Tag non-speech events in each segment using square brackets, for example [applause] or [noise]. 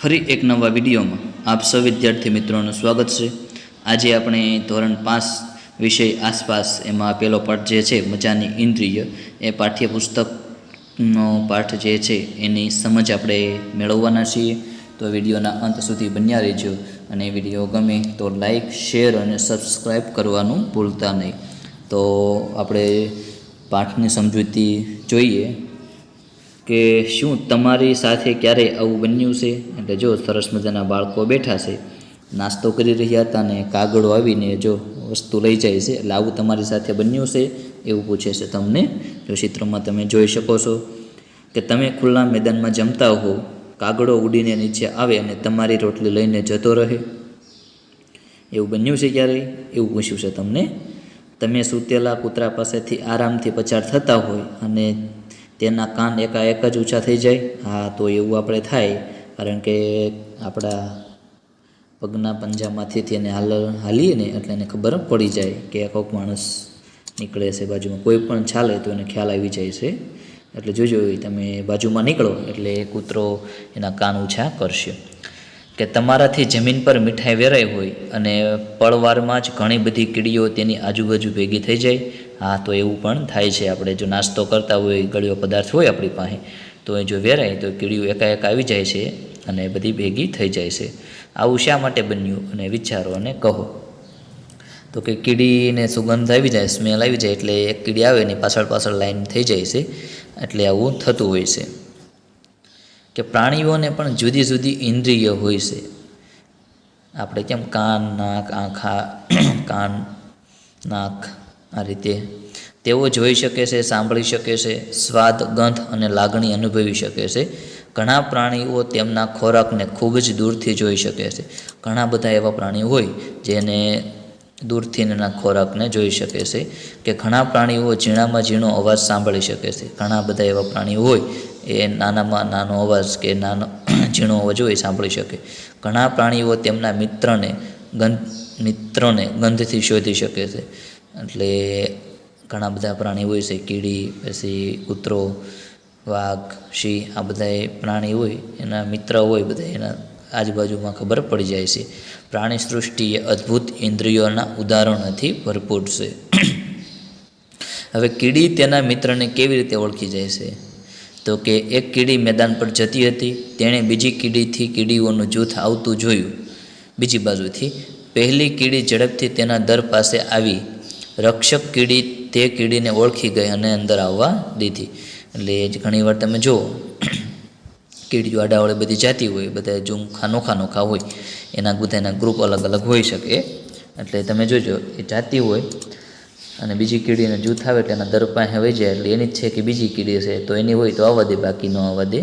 ફરી એક નવા વિડીયોમાં આપ સૌ વિદ્યાર્થી મિત્રોનું સ્વાગત છે. આજે આપણે ધોરણ પાંચ વિષય આસપાસ એમાં પેલો પાઠ જે છે, મજાની ઇન્દ્રિય, એ પાઠ્યપુસ્તકનો પાઠ જે છે, એની સમજ આપણે મેળવવાના છીએ. તો વિડીયોના અંત સુધી બન્યા રહેજો અને વીડિયો ગમે તો લાઈક, શેર અને સબસ્ક્રાઈબ કરવાનું ભૂલતા નહીં. તો આપણે પાઠની સમજૂતી જોઈએ કે શું તમારી સાથે ક્યારેય આવું બન્યું છે? એટલે જો સરસ મજાના બાળકો બેઠા છે, નાસ્તો કરી રહ્યા હતા ને કાગળો આવીને જો વસ્તુ લઈ જાય છે, એટલે આવું તમારી સાથે બન્યું છે? એવું પૂછે છે તમને? જો ચિત્રમાં તમે જોઈ શકો છો કે તમે ખુલ્લા મેદાનમાં જમતા હો કાગડો ઉડીને નીચે આવે અને તમારી રોટલી લઈને જતો રહે. એવું બન્યું છે ક્યારેય? એવું પૂછ્યું છે તમને? તમે સૂતેલા કૂતરા પાસેથી આરામથી પચાર થતા હોય અને તેના કાન એકાએક જ ઊંચા થઈ જાય? હા, તો એવું આપણે થાય. કારણ કે આપણા પગના પંજામાંથી તેને હાલ હાલીએ ને એટલે એને ખબર પડી જાય કે આ કોઈક માણસ નીકળે છે બાજુમાં. કોઈ પણ ચાલે તો એને ખ્યાલ આવી જાય છે. એટલે જોજો તમે બાજુમાં નીકળો એટલે કૂતરો એના કાન ઉછા કરશે. કે તમારાથી જમીન પર મીઠાઈ વેરાઈ હોય અને પળવારમાં જ ઘણી બધી કીડીઓ તેની આજુબાજુ ભેગી થઈ જાય, હા, તો એવું પણ થાય છે. આપણે જો નાસ્તો કરતા હોય, ગળ્યો પદાર્થ હોય આપણી પાસે, તો એ જો વેરાય તો કીડીઓ એકાએક આવી જાય છે. અને બધી ભેગી થઈ જાય છે. આવું શા માટે બન્યું અને વિચારો અને કહો. તો કે કીડીને સુગંધ આવી જાય સ્મેલ આવી જાય એટલે એક કીડી આવે એની પાછળ પાછળ લાઈન થઈ જાય છે, એટલે આવું થતું હોય છે. કે પ્રાણીઓને પણ જુદી જુદી ઇન્દ્રિય હોય છે. આપણે કેમ કાન, નાક, આંખા, [clears throat] કાન, નાક આ રીતે તેઓ જોઈ શકે છે, સાંભળી શકે છે, સ્વાદ, ગંધ અને લાગણી અનુભવી શકે છે. ઘણા પ્રાણીઓ તેમના ખોરાકને ખૂબ જ દૂરથી જોઈ શકે છે. ઘણા બધા એવા પ્રાણીઓ હોય જેને દૂરથી એના ખોરાકને જોઈ શકે છે કે ઘણા પ્રાણીઓ ઝીણામાં ઝીણો અવાજ સાંભળી શકે છે. ઘણા બધા એવા પ્રાણીઓ હોય એ નાનામાં નાનો અવાજ કે નાનો [clears throat] ઝીણો અવાજ હોય સાંભળી શકે. ઘણા પ્રાણીઓ તેમના મિત્રને ગંધ, મિત્રને ગંધથી શોધી શકે છે. એટલે ઘણા બધા પ્રાણીઓ હોય છે, કીડી, પછી કૂતરો વાઘ, સિંહ આ બધા પ્રાણી હોય, એના મિત્ર હોય બધા એના આજુબાજુમાં ખબર પડી જાય છે. પ્રાણી સૃષ્ટિ એ અદ્ભુત ઇન્દ્રિયોના ઉદાહરણોથી ભરપૂર છે. હવે કીડી તેના મિત્રને કેવી રીતે ઓળખી જાય છે? તો કે એક કીડી મેદાન પર જતી હતી, તેણે બીજી કીડીથી કીડીઓનું જૂથ આવતું જોયું. બીજી બાજુથી, પહેલી કીડી ઝડપથી તેના દર પાસે આવી. રક્ષક કીડી તે કીડીને ઓળખી ગઈ અને અંદર આવવા દીધી. એટલે ઘણીવાર તમે જુઓ કીડી જો આડાવળે બધી જાતી હોય, બધા ઝુમખા નોખા નોખા હોય, એના બધાના ગ્રુપ અલગ અલગ હોઈ શકે. એટલે તમે જોજો, એ જાતી હોય અને બીજી કીડીને જૂથ આવે એટલે એના દર પાસે વહી જાય. એટલે એની જ છે કે બીજી કીડી છે તો એની હોય તો આવવા દે બાકી ન આવવા દે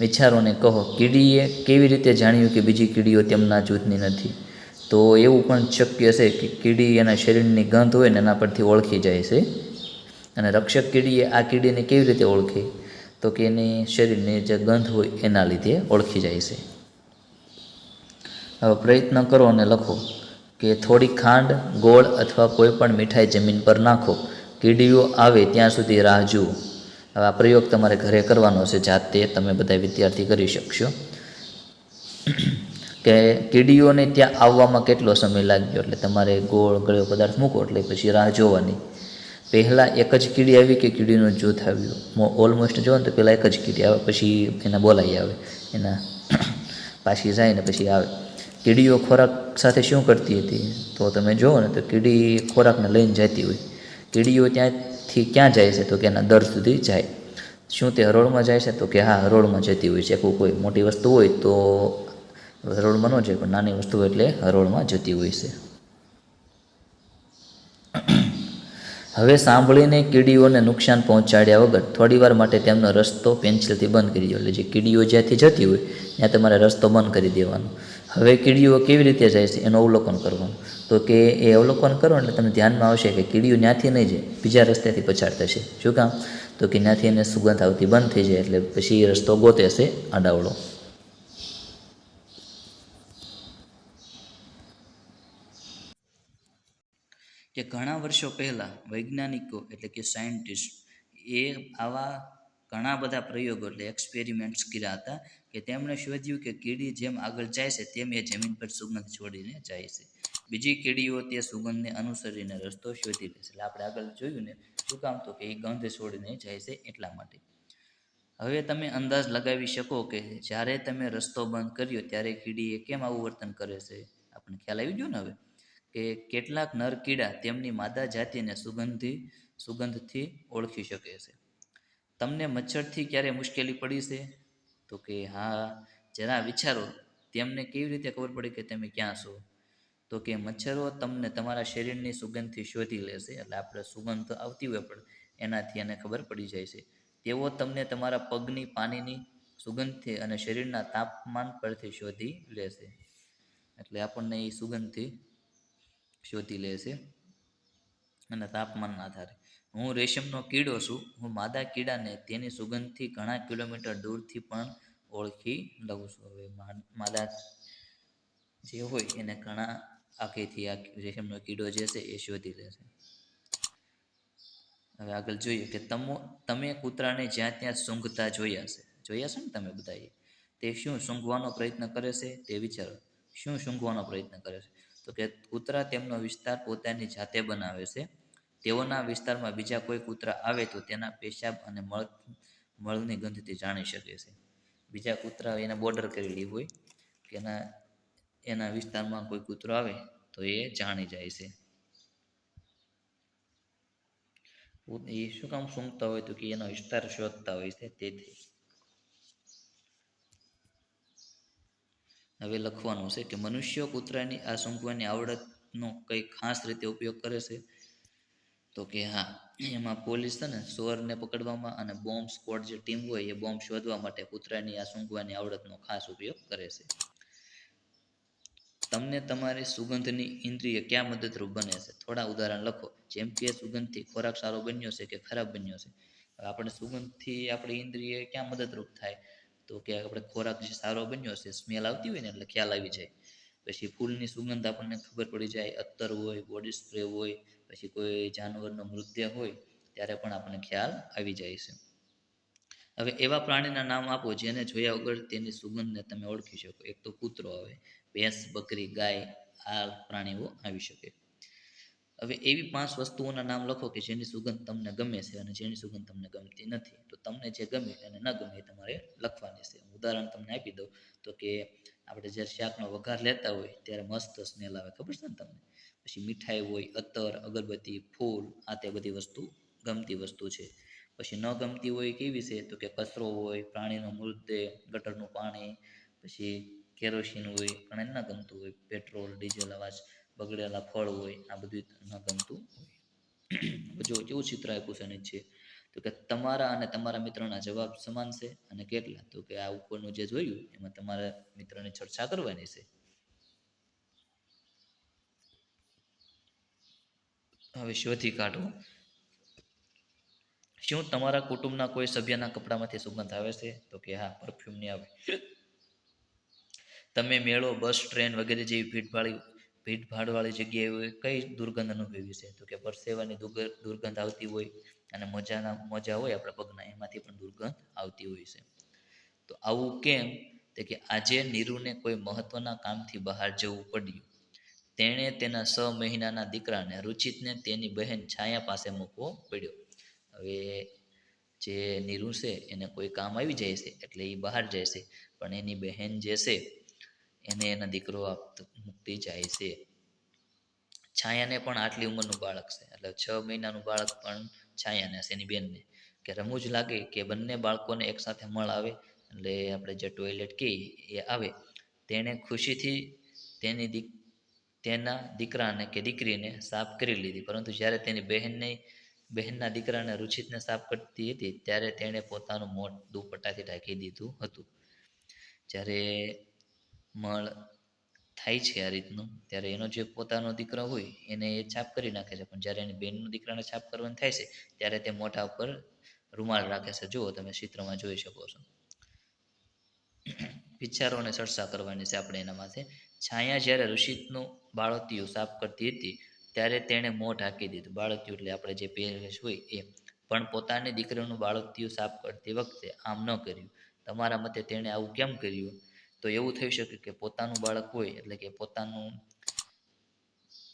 વિચારોને કહો, કીડીએ કેવી રીતે જાણ્યું કે બીજી કીડીઓ તેમના જૂથની નથી? તો એવું પણ શક્ય છે કે કીડી એના શરીરની ગંધ હોય ને એના પરથી ઓળખી જાય છે. અને રક્ષક કીડીએ આ કીડીને કેવી રીતે ઓળખે? તો કે એની શરીરની જે ગંધ હોય એના લીધે ઓળખી જાય છે. હવે પ્રયત્ન કરો અને લખો કે થોડી ખાંડ, ગોળ અથવા કોઈ પણ મીઠાઈ જમીન પર નાખો. કીડીઓ આવે ત્યાં સુધી રાહ જુઓ. હવે આ પ્રયોગ તમારે ઘરે કરવાનો છે, જાતે તમે બધા વિદ્યાર્થી કરી શકશો. કે કીડીઓને ત્યાં આવવામાં કેટલો સમય લાગ્યો? એટલે તમારે ગોળ, ગળ્યો પદાર્થ મૂકો એટલે પછી રાહ જોવાની. પહેલાં એક જ કીડી આવી કે કીડીનું જૂથ આવ્યું. ઓલમોસ્ટ જુઓ ને તો પહેલાં એક જ કીડી આવે, પછી એના બોલાઈ આવે, એના પાછી જાય ને પછી આવે. કીડીઓ ખોરાક સાથે શું કરતી હતી? તો તમે જુઓ ને તો કીડી ખોરાકને લઈને જતી હોય. કીડીઓ ત્યાંથી ક્યાં જાય છે? તો કે એના દર સુધી જાય. શું તે હરોળમાં જાય છે? તો કે હા, હરોળમાં જતી હોય છે. કોઈ મોટી વસ્તુ હોય તો હરોળમાં ન જાય, પણ નાની વસ્તુ એટલે હરોળમાં જતી હોય છે. હવે સાંભળીને કીડીઓને નુકસાન પહોંચાડ્યા વગર થોડીવાર માટે તેમનો રસ્તો પેન્સિલથી બંધ કરી દો. એટલે જે કીડીઓ જ્યાંથી જતી હોય, ત્યાં તમારે રસ્તો બંધ કરી દેવાનો. હવે કીડીઓ કેવી રીતે જાય છે, એનું અવલોકન કરવાનું. તો કે એ અવલોકન કરો એટલે તમને ધ્યાનમાં આવશે કે કીડીઓ ત્યાંથી નહીં જાય, બીજા રસ્તેથી પછાડ થશે. શું કામ? તો કે ત્યાંથી એને સુગંધ આવતી બંધ થઈ જાય, એટલે પછી એ રસ્તો ગોતે છે આડાવડો. કે ઘણા વર્ષો પહેલાં વૈજ્ઞાનિકો એટલે કે સાયન્ટિસ્ટ એ આવા ઘણા બધા પ્રયોગો એટલે એક્સપેરિમેન્ટ્સ કર્યા હતા કે તેમણે શોધ્યું કે કીડી જેમ આગળ જાય છે તેમ એ જમીન પર સુગંધ છોડીને જાય છે. બીજી કીડીઓ તે સુગંધને અનુસરીને રસ્તો શોધી લે છે. એટલે આપણે આગળ જોયું ને શું કામ તો કે એ ગંધ છોડીને જાય છે એટલા માટે. હવે તમે અંદાજ લગાવી શકો કે જ્યારે તમે રસ્તો બંધ કર્યો ત્યારે કીડીએ કેમ આવું વર્તન કરે છે? આપણને ખ્યાલ આવી ગયો ને હવે? કે કેટલાક નર કીડા તેમની માદા જાતિને સુગંધી, સુગંધથી ઓળખી શકે છે. તમને મચ્છરથી ક્યારે મુશ્કેલી પડી છે? તો કે હા, જરા વિચારો, તેમને કેવી રીતે ખબર પડી કે તમે ક્યાં છો? તો કે મચ્છરો તમને તમારા શરીરની સુગંધથી શોધી લેશે એટલે આપણે સુગંધ આવતી હોય પણ એનાથી એને ખબર પડી જાય છે. તેઓ તમને તમારા પગની પાણીની સુગંધથી અને શરીરના તાપમાન પરથી શોધી લેશે એટલે આપણને એ સુગંધથી શોધી લે છે. અને તાપમાનના આધારે. હું રેશમનો કીડો છું. હું માદા કીડાને તેની સુગંધથી ઘણા કિલોમીટર દૂરથી પણ ઓળખી લઉં છું. હવે માદા જે હોય એને ઘણા આખેથી આ રેશમનો કીડો જે છે એ શોધી લે છે. હવે આગળ જોઈએ કે તમો, તમે કૂતરાને જ્યાં ત્યાં સૂંઘતા જોયા છે. જોયા છે ને તમે બધાએ? તે શું સૂંઘવાનો પ્રયત્ન કરે છે? તે વિચારો. શું સૂંઘવાનો પ્રયત્ન કરે છે? તો કે કૂતરા તેમનો વિસ્તાર પોતાની જાતે બનાવે છે. તેઓના વિસ્તારમાં બીજા કોઈ કૂતરા આવે તો તેના પેશાબ અને મળ, મળની ગંધથી જાણી શકે છે. બીજા કૂતરા એને બોર્ડર કરેલી હોય કે એના એના વિસ્તારમાં કોઈ કૂતરો આવે તો એ જાણી જાય છે. એ શું કામ સૂંઘતા હોય તો કે એનો વિસ્તાર શોધતા હોય છે તેથી. હવે લખવાનું છે કે મનુષ્યો કૂતરાની આ સૂંઘવાની આવડતનો કંઈ ખાસ રીતે ઉપયોગ કરે છે? તો કે હા, એમાં પોલીસ છે ને ચોરને પકડવામાં અને બોમ્બ સ્કોડ જે ટીમ હોય એ બોમ્બ શોધવા માટે કૂતરાની આ સૂંઘવાની આવડતનો ખાસ ઉપયોગ કરે છે. તમને તમારી સુગંધની ઇન્દ્રિય ક્યાં મદદરૂપ બને છે? થોડા ઉદાહરણ લખો. જેમ કે સુગંધથી ખોરાક સારો બન્યો છે કે ખરાબ બન્યો છે? આપણે સુગંધથી આપણી ઇન્દ્રિય ક્યાં મદદરૂપ થાય? તો કે આપણે ખોરાક જે સારો બન્યો છે સ્મેલ આવતી હોય ને એટલે ખ્યાલ આવી જાય. પછી ફૂલની સુગંધ આપણને ખબર પડી જાય, અત્તર હોય બોડી સ્પ્રે હોય, પછી કોઈ જાનવરનો મૃતદેહ હોય, ત્યારે પણ આપણને ખ્યાલ આવી જાય છે. હવે એવા પ્રાણીના નામ આપો જેને જોયા વગર તેની સુગંધને તમે ઓળખી શકો. એક તો કૂતરો આવે, ભેંસ, બકરી, ગાય, આ પ્રાણીઓ આવી શકે. હવે એવી પાંચ વસ્તુઓના નામ લખો કે જેની સુગંધ તમને ગમે છે અને જેની સુગંધ તમને ગમતી નથી. તો તમને જે ગમે અને ન ગમે એ તમારે લખવાની છે. ઉદાહરણ તમને આપી દઉં તો કે આપણે જ્યારે શાકનો વઘાર લેતા હોય ત્યારે મસ્ત સ્મેલ આવે. ખબર છે ને તમને? પછી મીઠાઈ હોય અત્તર અગરબત્તી, ફૂલ, આ તે બધી વસ્તુ ગમતી વસ્તુ છે. પછી ન ગમતી હોય કેવી છે? તો કે કચરો હોય, પ્રાણીનો મૃતદેહ ગટરનું પાણી, પછી કેરોસીન હોય, પણ ન ગમતું હોય, પેટ્રોલ, ડીઝલ અવાજ. બગડેલા ફળ હોય, આ બધું ન ગમતું જો કેવું ચિત્ર આપ્યું છે નીચે તો કે તમારા અને તમારા મિત્રના જવાબ સમાન છે અને કેટલા? તો કે આ ઉપરનું જે જોયું, એમાં તમારા મિત્રની ચર્ચા કરવાની છે. હવે શોધી કાઢો. શું તમારા કુટુંબના કોઈ સભ્યના કપડામાંથી સુગંધ આવે છે? તો કે હા પરફ્યુમની આવે. તમે મેળો બસ ટ્રેન વગેરે જેવી ભીડભાડી ભીડભાડવાળી જગ્યાએ કઈ દુર્ગંધ અનુભવી છે? તો કે પરસેવાની દુર્ગ- દુર્ગંધ આવતી હોય અને મજાના, મજા હોય આપણા પગના, એમાંથી પણ દુર્ગંધ આવતી હોય છે. તો આવું કેમ? તે કે આજે નીરુને કોઈ મહત્વના કામથી બહાર જવું પડ્યું. તેણે તેના છ મહિનાના દીકરાને રુચિતને તેની બહેન છાયા પાસે મૂકવો પડ્યો. હવે જે નીરુ છે, એને કોઈ કામ આવી જાય છે, એટલે એ બહાર જાય છે. પણ એની બહેન જે છે એને એના દીકરો આપતો મૂકતી જાય છે. છાયાને પણ આટલી ઉંમરનું બાળક છે. એટલે છ મહિનાનું બાળક પણ છાયાને છે એની બેનને. કે રમૂજ લાગે કે બંને બાળકોને એકસાથે મળ આવે એટલે આપણે જે ટોયલેટ કહીએ એ આવે, તેણે ખુશીથી તેની દીક, તેના દીકરાને કે દીકરીને સાફ કરી લીધી. પરંતુ જ્યારે તેની બહેનને, બહેનના દીકરાને રુચિતને સાફ કરતી હતી, ત્યારે તેણે પોતાનું મોઢ દુપટ્ટાથી ઢાંકી દીધું હતું. જ્યારે મળ થાય છે આ રીતનું, ત્યારે એનો જે પોતાનો દીકરો હોય એને એ છાપ કરી નાખે છે. પણ જ્યારે એની બહેનનો દીકરાને છાપ કરવાનું થાય છે, ત્યારે તે મોઢા ઉપર રૂમાલ રાખે છે. જુઓ તમે ચિત્રમાં જોઈ શકો છો. વિચારો ચર્ચા કરવાની છે આપણે એના માથે. છાયા જ્યારે ઋષિતનું બાળતિયું સાફ કરતી હતી, ત્યારે તેણે મોં ઢાંકી દીધું. બાળતિયું એટલે આપણે જે પહેરવેશ હોય એ. પણ પોતાની દીકરીનું બાળકિયું સાફ કરતી વખતે આમ ન કર્યું. તમારા મતે તેણે આવું કેમ કર્યું? તો એવું થઈ શકે કે પોતાનું બાળક હોય, એટલે કે પોતાનું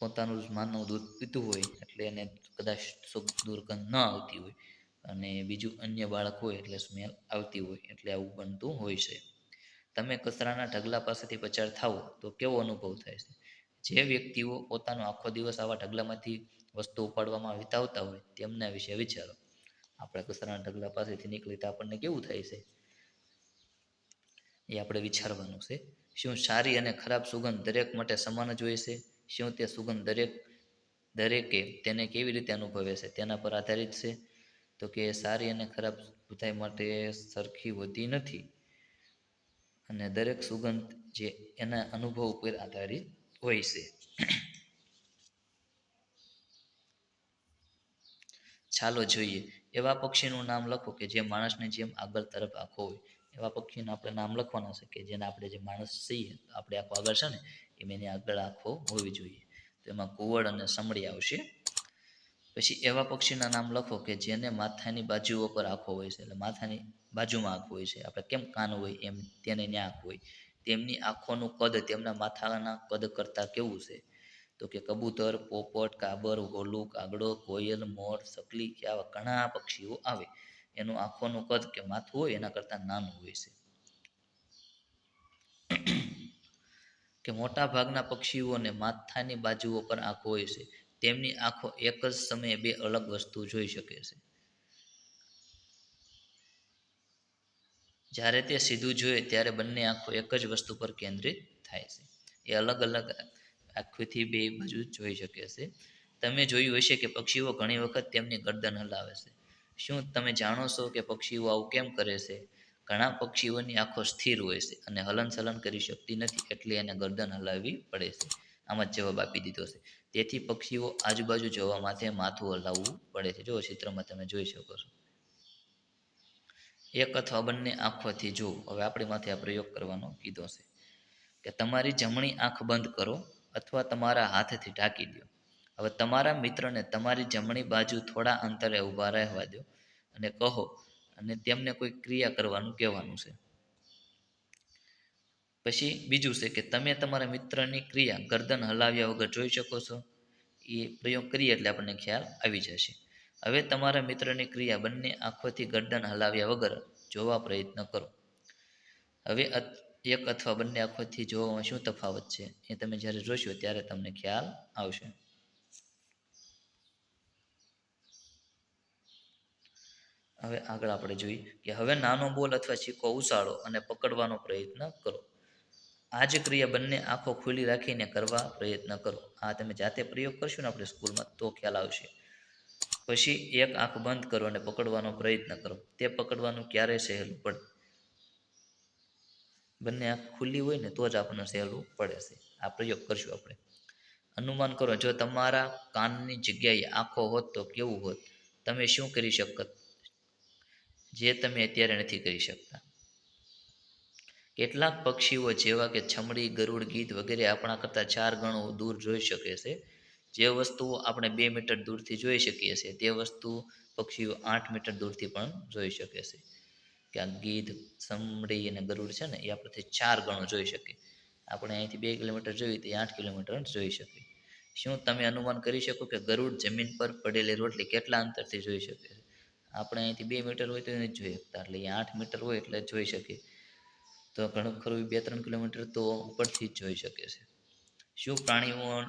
પોતાનું જ માનવ દૂધ પીતું હોય, એટલે એને કદાચ સુખ દુર્ગંધ ન આવતી હોય. અને બીજું અન્ય બાળક હોય, એટલે સ્મેલ આવતી હોય, એટલે આવું બનતું હોય છે. તમે કચરાના ઢગલા પાસેથી પસાર થાઓ, તો કેવો અનુભવ થાય છે? જે વ્યક્તિઓ પોતાનો આખો દિવસ આવા ઢગલામાંથી વસ્તુ ઉપાડવામાં વિતાવતા હોય, તેમના વિશે વિચારો. આપણે કચરાના ઢગલા પાસેથી નીકળી તો આપણને કેવું થાય છે? એ આપણે વિચારવાનું છે. શું સારી અને ખરાબ સુગંધ દરેક માટે સમાન જ હોય છે? શું તે સુગંધ દરેક, દરેકે તેને કેવી રીતે અનુભવે છે? તેના પર આધારિત છે? તો કે સારી અને ખરાબ બધાય માટે સરખી હોતી નથી. અને દરેક સુગંધ જે એના અનુભવ ઉપર આધારિત હોય છે. ચાલો જોઈએ. એવા પક્ષીનું નામ લખો કે જે માણસની જેમ આગળ તરફ આખો હોય. એવા પક્ષીનું આપણે નામ લખવાના છે કે જેને આપણે જે માણસ છીએ આપણે આખો આગળ છે ને, એમ એની આગળ આખો હોવી જોઈએ. તો એમાં કુવડ અને સમળી આવશે. પછી એવા પક્ષીના નામ લખો કે જેને માથાની બાજુઓ પર આંખો હોય છે, એટલે માથાની બાજુમાં આંખ હોય છે. આપણે કેમ કાન હોય, એમ તેને ત્યાં આંખ હોય. તેમની આંખોનું કદ, તેમના માથાના કદ કરતાં કેવું છે? તો કે કબૂતર, પોપટ, કાબર હોલું કાગડો કોયલ, મોર, સકલી કે આવા ઘણા પક્ષીઓ આવે. એનું આંખોનું કદ કે માથું હોય, એના કરતાં નાનું હોય છે. કે મોટા ભાગના પક્ષીઓને માથાની બાજુઓ પર આંખો હોય છે, તેમની આંખો એક જ સમયે બે અલગ વસ્તુ જોઈ શકે છે. જ્યારે તે સીધું જોઈએ ત્યારે બંને આંખો એક જ વસ્તુ પર કેન્દ્રિત થાય છે. એ અલગ અલગ આંખોથી બે બાજુ જોઈ શકે છે. તમે જોયું હશે કે પક્ષીઓ ઘણી વખત તેમની ગરદન હલાવે છે. શું તમે જાણો છો કે પક્ષીઓ આવું કેમ કરે છે? ઘણા પક્ષીઓની આંખો સ્થિર હોય છે અને હલનચલન કરી શકતી નથી એટલે એને ગરદન હલાવવી પડે છે. આમાં જ જવાબ આપી દીધો છે. તેથી પક્ષીઓ આજુબાજુ જોવા માટે માથું હલાવવું પડે છે. જો ચિત્રમાં તમે જોઈ શકો છો. એક અથવા બંને આંખોથી જુઓ. હવે આપણી માથે આ પ્રયોગ કરવાનો કીધો છે કે તમારી જમણી આંખ બંધ કરો અથવા તમારા હાથથી ઢાંકી દો. હવે તમારા મિત્રને તમારી જમણી બાજુ થોડા અંતરે ઊભા રહેવા દો અને કહો અને તેમને કોઈ ક્રિયા કરવાનું કહેવાનું છે. પછી બીજું છે કે તમે તમારા મિત્રની ક્રિયા ગરદન હલાવ્યા વગર જોઈ શકો છો. એ પ્રયોગ કરીએ એટલે આપણને ખ્યાલ આવી જશે. હવે તમારા મિત્રની ક્રિયા બંને આંખોથી ગરદન હલાવ્યા વગર જોવા પ્રયત્ન કરો. હવે એક અથવા બંને આંખોથી જોવામાં શું તફાવત છે એ તમે જ્યારે જોશો ત્યારે તમને ખ્યાલ આવશે. હવે આગળ આપણે જોઈએ કે હવે નાનો બોલ અથવા ચીકો ઉછાળો અને પકડવાનો પ્રયત્ન કરો. આ જ ક્રિયા બંને આંખો ખુલ્લી રાખીને કરવા પ્રયત્ન કરો. આ તમે જાતે પ્રયોગ કરશો ને આપણે સ્કૂલમાં તો ખ્યાલ આવશે. પછી એક આંખ બંધ કરો અને પકડવાનો પ્રયત્ન કરો. તે પકડવાનું ક્યારે સહેલું પડે? બંને આંખ ખુલ્લી હોય ને તો જ આપણને સહેલું પડે છે. આ પ્રયોગ કરશું આપણે. અનુમાન કરો, જો તમારા કાનની જગ્યાએ આંખો હોત તો કેવું હોત? તમે શું કરી શકત? જે તમે અત્યારે નથી કરી શકતા. કેટલાક પક્ષીઓ જેવા કે છમડી, ગરુડ, ગીધ વગેરે આપણા કરતાં ચાર ગણો દૂર જોઈ શકે છે. જે વસ્તુઓ આપણે બે મીટર દૂરથી જોઈ શકીએ છીએ, તે વસ્તુ પક્ષીઓ આઠ મીટર દૂરથી પણ જોઈ શકે છે. કે આ ગીધ સમડી અને ગરુડ છે ને, એ આપણેથી ચાર ગણો જોઈ શકે. આપણે અહીંથી બે કિલોમીટર જોઈએ તો આઠ કિલોમીટર જોઈ શકે. શું તમે અનુમાન કરી શકો કે ગરુડ જમીન પર પડેલી રોટલી કેટલા અંતરથી જોઈ શકે છે? આપણે અહીંથી બે મીટર હોય તો એને જોઈ શકતા. એટલે અહીંયા આઠ મીટર હોય એટલે જોઈ શકીએ. તો ઘણું ખરું બે ત્રણ કિલોમીટર તો ઉપરથી જ જોઈ શકે છે. શું પ્રાણીઓ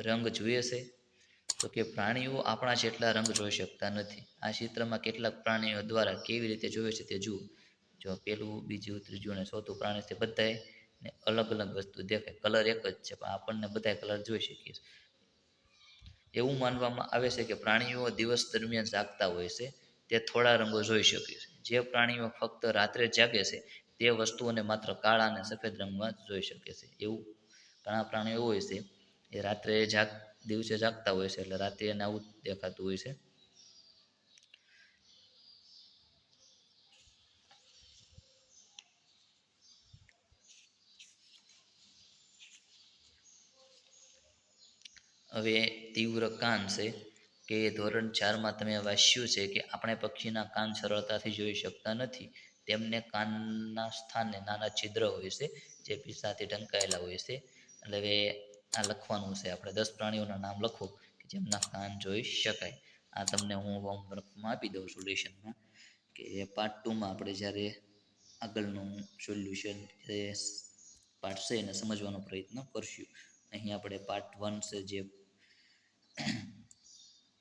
રંગ જોઈએ છે? તો કે પ્રાણીઓ આપણા જેટલા રંગ જોઈ શકતા નથી. આ ચિત્રમાં કેટલાક પ્રાણીઓ દ્વારા કેવી રીતે જોવે છે તે જુઓ. જો પેલું, બીજું, ત્રીજું અને ચોથું પ્રાણી છે બધાએ ને અલગ અલગ વસ્તુ દેખાય. કલર એક જ છે, પણ આપણને બધા કલર જોઈ શકીએ એવું માનવામાં આવે છે કે પ્રાણીઓ દિવસ દરમિયાન જાગતા હોય છે. તે થોડા રંગો જોઈ શકે છે. જે પ્રાણીઓ ફક્ત રાત્રે જાગે છે, તે વસ્તુઓને માત્ર કાળા અને સફેદ રંગમાં જોઈ શકે છે. એવું ઘણા પ્રાણીઓ હોય છે, એ રાત્રે જાગ, દિવસે જાગતા હોય છે, એટલે રાત્રે એને આવું દેખાતું હોય છે. હવે તીવ્ર કાન છે કે ધોરણ ચારમાં તમે વાંચ્યું છે કે આપણે પક્ષીના કાન સરળતાથી જોઈ શકતા નથી, તેમને કાનના સ્થાને નાના છિદ્ર હોય છે, જે પીસાથી ઢંકાયેલા હોય છે. એટલે હવે આ લખવાનું છે, આપણે દસ પ્રાણીઓના નામ લખો કે જેમના કાન જોઈ શકાય. આ તમને હું હોમવર્કમાં આપી દઉં છું લેશનમાં કે પાર્ટ ટુમાં આપણે જ્યારે આગળનું સોલ્યુશન પાર્ટ છે એને સમજવાનો પ્રયત્ન કરશું. અહીં આપણે પાર્ટ વન છે જે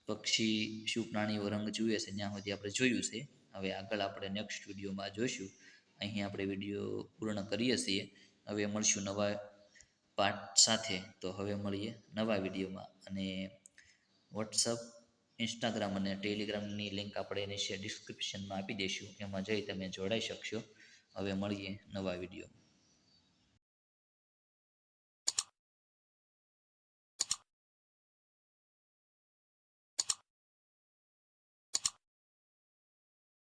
પક્ષી શું પ્રાણીઓ રંગ જુએ છે, ત્યાં સુધી આપણે જોયું છે. હવે આગળ આપણે નેક્સ્ટ વિડીયોમાં જોઈશું. અહીં આપણે વીડિયો પૂર્ણ કરીએ છીએ. હવે મળશું નવા પાઠ સાથે. તો હવે મળીએ નવા વિડીયોમાં. અને વોટ્સઅપ ઇન્સ્ટાગ્રામ અને ટેલિગ્રામની લિંક આપણે નીચે ડિસ્ક્રિપ્શનમાં આપી દઈશું. એમાં જઈ તમે જોડાઈ શકશો. હવે મળીએ નવા વીડિયો